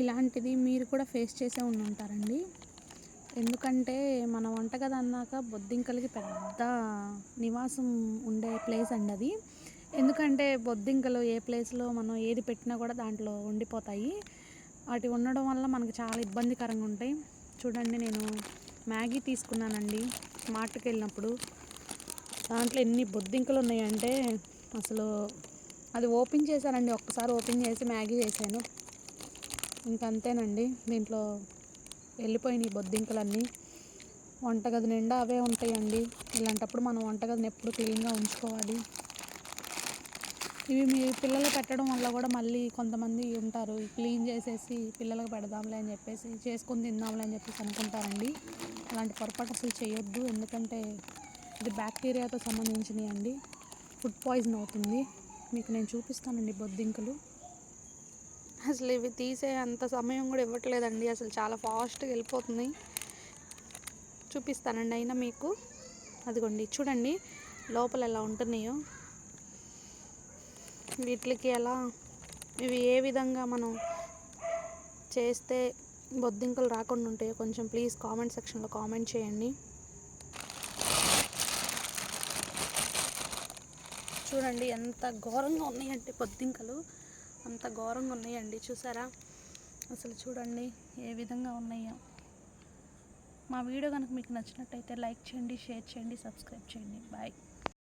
ఇలాంటిది మీరు కూడా ఫేస్ చేసే ఉండి ఉంటారండి ఎందుకంటే మన వంటగది అన్నాక బొద్దింకలకి పెద్ద నివాసం ఉండే ప్లేస్ అండి అది. ఎందుకంటే బొద్దింకలు ఏ ప్లేస్లో మనం ఏది పెట్టినా కూడా దాంట్లో ఉండిపోతాయి. వాటి ఉండడం వల్ల మనకు చాలా ఇబ్బందికరంగా ఉంటాయి. చూడండి నేను మ్యాగీ తీసుకున్నానండి మార్ట్కి వెళ్ళినప్పుడు. దాంట్లో ఎన్ని బొద్దింకలు ఉన్నాయంటే అసలు అది ఓపెన్ చేశానండి. ఒక్కసారి ఓపెన్ చేసి మ్యాగీ చేశాను. ఇంకంతేనండి. దీంట్లో వెళ్ళిపోయినాయి బొద్దింకలన్నీ. వంటగది నిండా అవే ఉంటాయండి. ఇలాంటప్పుడు మనం వంటగదిని ఎప్పుడు క్లీన్గా ఉంచుకోవాలి. ఇవి మీ పిల్లలు పెట్టడం వల్ల కూడా మళ్ళీ కొంతమంది ఉంటారు క్లీన్ చేసేసి పిల్లలకు పెడదాంలే అని చెప్పేసి చేసుకుని తిందాంలే అని చెప్పేసి అనుకుంటారండి. అలాంటి పొరపాటు అసలు చేయొద్దు. ఎందుకంటే ఇది బ్యాక్టీరియాతో సంబంధించినవి అండి ఫుడ్ పాయిజన్ అవుతుంది. మీకు నేను చూపిస్తానండి బొద్దింకలు. అసలు ఇవి తీసే అంత సమయం కూడా ఇవ్వట్లేదండి. అసలు చాలా ఫాస్ట్గా వెళ్ళిపోతుంది. చూపిస్తానండి అయినా మీకు. అదిగోండి చూడండి లోపల ఎలా ఉంటున్నాయో. వీటికి ఎలా ఇవి ఏ విధంగా మనం చేస్తే బొద్దింకలు రాకుండా ఉంటాయో కొంచెం ప్లీజ్ కామెంట్ సెక్షన్లో కామెంట్ చేయండి. చూడండి ఎంత ఘోరంగా ఉన్నాయంటే బొద్దింకలు. అంత ఘోరంగా ఉన్నాయండి చూసారా? అసలు చూడండి ఏ విధంగా ఉన్నాయో. మా వీడియో కనుక మీకు నచ్చినట్టయితే లైక్ చేయండి షేర్ చేయండి సబ్స్క్రైబ్ చేయండి. బాయ్.